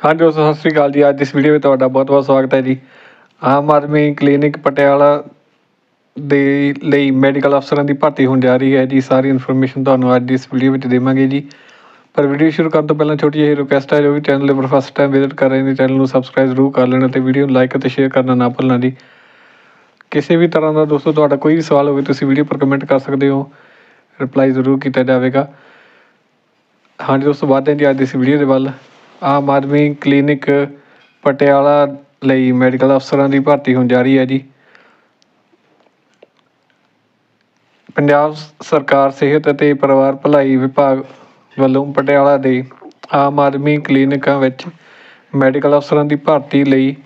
ਹਾਂਜੀ ਦੋਸਤੋ, ਸਤਿ ਸ੍ਰੀ ਅਕਾਲ ਜੀ। ਅੱਜ ਇਸ ਵੀਡੀਓ ਵਿੱਚ ਤੁਹਾਡਾ ਬਹੁਤ-ਬਹੁਤ ਸਵਾਗਤ ਹੈ ਜੀ। ਆਮ ਆਦਮੀ ਕਲੀਨਿਕ ਪਟਿਆਲਾ ਦੇ ਲਈ ਮੈਡੀਕਲ ਅਫਸਰਾਂ ਦੀ ਭਰਤੀ ਹੋਣ ਜਾ ਰਹੀ ਹੈ ਜੀ। ਸਾਰੀ ਇਨਫੋਰਮੇਸ਼ਨ ਤੁਹਾਨੂੰ ਅੱਜ ਇਸ ਵੀਡੀਓ ਵਿੱਚ ਦੇਵਾਂਗੇ ਜੀ। ਪਰ ਵੀਡੀਓ ਸ਼ੁਰੂ ਕਰਨ ਤੋਂ ਪਹਿਲਾਂ ਛੋਟੀ ਜਿਹੀ ਰਿਕੁਐਸਟ ਹੈ, ਜੋ ਵੀ ਚੈਨਲ ਉੱਪਰ ਫਸਟ ਟਾਈਮ ਵਿਜ਼ਿਟ ਕਰ ਰਹੇ ਨੇ ਚੈਨਲ ਨੂੰ ਸਬਸਕ੍ਰਾਈਬ ਜ਼ਰੂਰ ਕਰ ਲੈਣਾ ਤੇ ਵੀਡੀਓ ਨੂੰ ਲਾਈਕ ਅਤੇ ਸ਼ੇਅਰ ਕਰਨਾ ਨਾ ਭੁੱਲਣਾ ਜੀ। ਕਿਸੇ ਵੀ ਤਰ੍ਹਾਂ ਦਾ ਦੋਸਤੋ, ਤੁਹਾਡਾ ਕੋਈ ਵੀ ਸਵਾਲ ਹੋਵੇ, ਤੁਸੀਂ ਵੀਡੀਓ ਪਰ ਕਮੈਂਟ ਕਰ ਸਕਦੇ ਹੋ। ਰਿਪਲਾਈ ਜ਼ਰੂਰ ਕੀਤਾ ਜਾਵੇਗਾ। ਹਾਂਜੀ ਦੋਸਤੋ, ਵਧਦੇ ਹਾਂ ਜੀ ਅੱਜ ਇਸ ਵੀਡੀਓ ਦੇ ਵੱਲ। ਆਮ ਆਦਮੀ ਕਲੀਨਿਕ ਪਟਿਆਲਾ ਲਈ ਮੈਡੀਕਲ ਅਫਸਰਾਂ ਦੀ ਭਰਤੀ ਹੋਣ ਜਾ ਰਹੀ ਹੈ ਜੀ। ਪੰਜਾਬ ਸਰਕਾਰ ਸਿਹਤ ਅਤੇ ਪਰਿਵਾਰ ਭਲਾਈ ਵਿਭਾਗ ਵੱਲੋਂ ਪਟਿਆਲਾ ਦੇ ਆਮ ਆਦਮੀ ਕਲੀਨਿਕਾਂ ਵਿੱਚ ਮੈਡੀਕਲ ਅਫਸਰਾਂ ਦੀ ਭਰਤੀ ਲਈ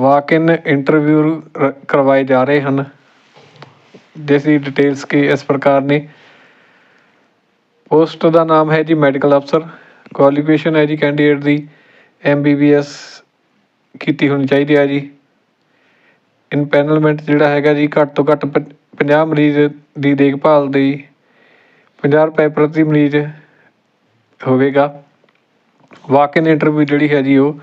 ਵਾਕ-ਇਨ ਇੰਟਰਵਿਊ ਕਰਵਾਏ ਜਾ ਰਹੇ ਹਨ। ਜਿਸ ਦੀ ਡਿਟੇਲਸ ਕੀ ਇਸ ਪ੍ਰਕਾਰ ਨੇ। ਪੋਸਟ ਦਾ ਨਾਮ ਹੈ ਜੀ ਮੈਡੀਕਲ ਅਫਸਰ। ਕੁਆਲੀਫਿਕੇਸ਼ਨ ਹੈ ਜੀ ਕੈਂਡੀਡੇਟ ਦੀ M B B M B B S ਕੀਤੀ ਹੋਣੀ ਚਾਹੀਦੀ ਹੈ ਜੀ। ਇਨਪੈਨਲਮੈਂਟ ਜਿਹੜਾ ਹੈਗਾ ਜੀ, ਘੱਟ ਤੋਂ ਘੱਟ ਪ- 50 ਮਰੀਜ਼ ਦੀ ਦੇਖਭਾਲ ਦੀ 50 ਰੁਪਏ ਪ੍ਰਤੀ ਮਰੀਜ਼ ਹੋਵੇਗਾ। ਵਾਕ-ਇਨ ਇੰਟਰਵਿਊ ਜਿਹੜੀ ਹੈ ਜੀ ਉਹ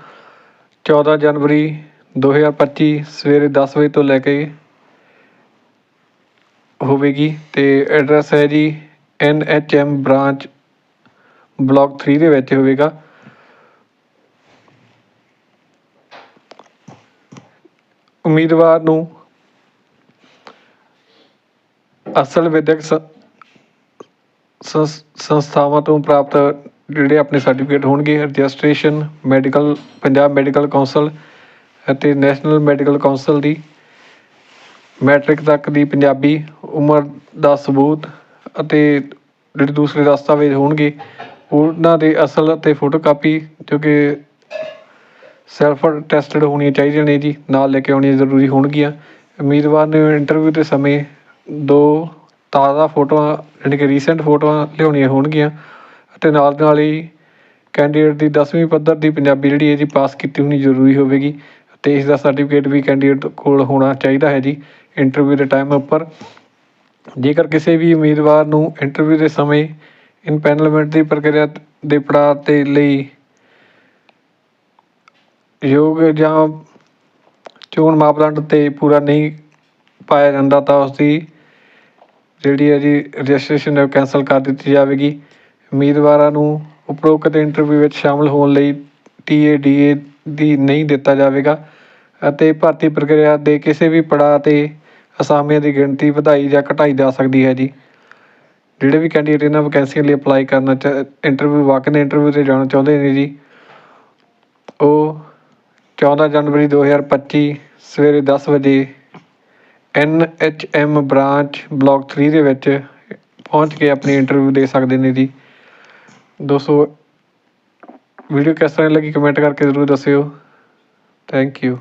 14 ਜਨਵਰੀ 2025 ਸਵੇਰੇ 10 ਵਜੇ ਤੋਂ ਲੈ ਕੇ ਹੋਵੇਗੀ ਤੇ ਐਡਰੈਸ ਹੈ ਜੀ N H M branch block 3 ਦੇ ਵਿੱਚ ਹੋਵੇਗਾ। ਉਮੀਦਵਾਰ ਨੂੰ ਅਸਲ ਵਿਦਿਅਕ ਸੰਸਥਾਵਾਂ ਤੋਂ ਪ੍ਰਾਪਤ ਜਿਹੜੇ ਆਪਣੇ ਸਰਟੀਫਿਕੇਟ ਹੋਣਗੇ registration medical Punjab medical council ਅਤੇ ਨੈਸ਼ਨਲ ਮੈਡੀਕਲ ਕੌਂਸਲ ਦੀ ਮੈਟ੍ਰਿਕ ਤੱਕ ਦੀ ਪੰਜਾਬੀ ਉਮਰ ਦਾ ਸਬੂਤ ਅਤੇ ਜਿਹੜੇ ਦੂਸਰੇ ਦਸਤਾਵੇਜ਼ ਹੋਣਗੇ ਉਹਨਾਂ ਦੇ ਅਸਲ ਅਤੇ ਫੋਟੋਕਾਪੀ ਜੋ ਕਿ ਸੈਲਫ ਟੈਸਟਡ ਹੋਣੀਆਂ ਚਾਹੀਦੀਆਂ ਨੇ ਜੀ, ਨਾਲ ਲੈ ਕੇ ਆਉਣੀਆਂ ਜ਼ਰੂਰੀ ਹੋਣਗੀਆਂ। ਉਮੀਦਵਾਰ ਨੂੰ ਇੰਟਰਵਿਊ ਦੇ ਸਮੇਂ ਦੋ ਤਾਜ਼ਾ ਫੋਟੋਆਂ ਯਾਨੀ ਕਿ ਰੀਸੈਂਟ ਫੋਟੋਆਂ ਲਿਆਉਣੀਆਂ ਹੋਣਗੀਆਂ ਅਤੇ ਨਾਲ ਦੀ ਨਾਲ ਹੀ ਕੈਂਡੀਡੇਟ ਦੀ 10ਵੀਂ ਪੱਧਰ ਦੀ ਪੰਜਾਬੀ ਜਿਹੜੀ ਹੈ ਜੀ ਪਾਸ ਕੀਤੀ ਹੋਣੀ ਜ਼ਰੂਰੀ ਹੋਵੇਗੀ ਅਤੇ ਇਸ ਦਾ ਸਰਟੀਫਿਕੇਟ ਵੀ ਕੈਂਡੀਡੇਟ ਕੋਲ ਹੋਣਾ ਚਾਹੀਦਾ ਹੈ ਜੀ ਇੰਟਰਵਿਊ ਦੇ ਟਾਈਮ ਉੱਪਰ। ਜੇਕਰ ਕਿਸੇ ਵੀ ਉਮੀਦਵਾਰ ਨੂੰ ਇੰਟਰਵਿਊ ਦੇ ਸਮੇਂ ਇਨਪੈਨਲਮੈਂਟ ਦੀ ਪ੍ਰਕਿਰਿਆ ਦੇ ਪੜਾਅ ਦੇ ਲਈ ਯੋਗ ਜਾਂ ਚੋਣ ਮਾਪਦੰਡ ਤੇ ਪੂਰਾ ਨਹੀਂ ਪਾਇਆ ਜਾਂਦਾ ਤਾਂ ਉਸਦੀ ਜਿਹੜੀ ਹੈ ਜੀ ਰਜਿਸਟ੍ਰੇਸ਼ਨ ਹੈ ਉਹ ਕੈਂਸਲ ਕਰ ਦਿੱਤੀ ਜਾਵੇਗੀ। ਉਮੀਦਵਾਰਾਂ ਨੂੰ ਉਪਰੋਕਤ ਇੰਟਰਵਿਊ ਵਿੱਚ ਸ਼ਾਮਲ ਹੋਣ ਲਈ ਟੀ ਏ ਡੀ ਏ ਦੀ ਨਹੀਂ ਦਿੱਤਾ ਜਾਵੇਗਾ ਅਤੇ ਭਰਤੀ ਪ੍ਰਕਿਰਿਆ ਦੇ ਕਿਸੇ ਵੀ ਪੜਾਅ ਤੇ ਅਸਾਮੀਆਂ ਦੀ ਗਿਣਤੀ ਵਧਾਈ ਜਾਂ ਘਟਾਈ ਜਾ ਸਕਦੀ ਹੈ ਜੀ। ਜਿਹੜੇ ਵੀ ਕੈਂਡੀਡੇਟ ਇਹਨਾਂ ਵੈਕੈਂਸੀਆਂ ਲਈ ਅਪਲਾਈ ਕਰਨਾ ਚਾ ਇੰਟਰਵਿਊ ਵਾਕਨ ਇੰਟਰਵਿਊ ਤੇ ਜਾਣਾ ਚਾਹੁੰਦੇ ਨੇ ਜੀ। ਉਹ 14 ਜਨਵਰੀ 2025 ਸਵੇਰੇ ਦਸ ਵਜੇ N H M branch block 3 ਦੇ ਵਿੱਚ ਪਹੁੰਚ ਕੇ ਆਪਣੀ ਇੰਟਰਵਿਊ ਦੇ ਸਕਦੇ ਨੇ ਜੀ। ਦੋਸਤੋ ਵੀਡੀਓ ਕਿਸ ਤਰ੍ਹਾਂ ਲੱਗੀ ਕਮੈਂਟ ਕਰਕੇ ਜ਼ਰੂਰ ਦੱਸਿਓ। Thank you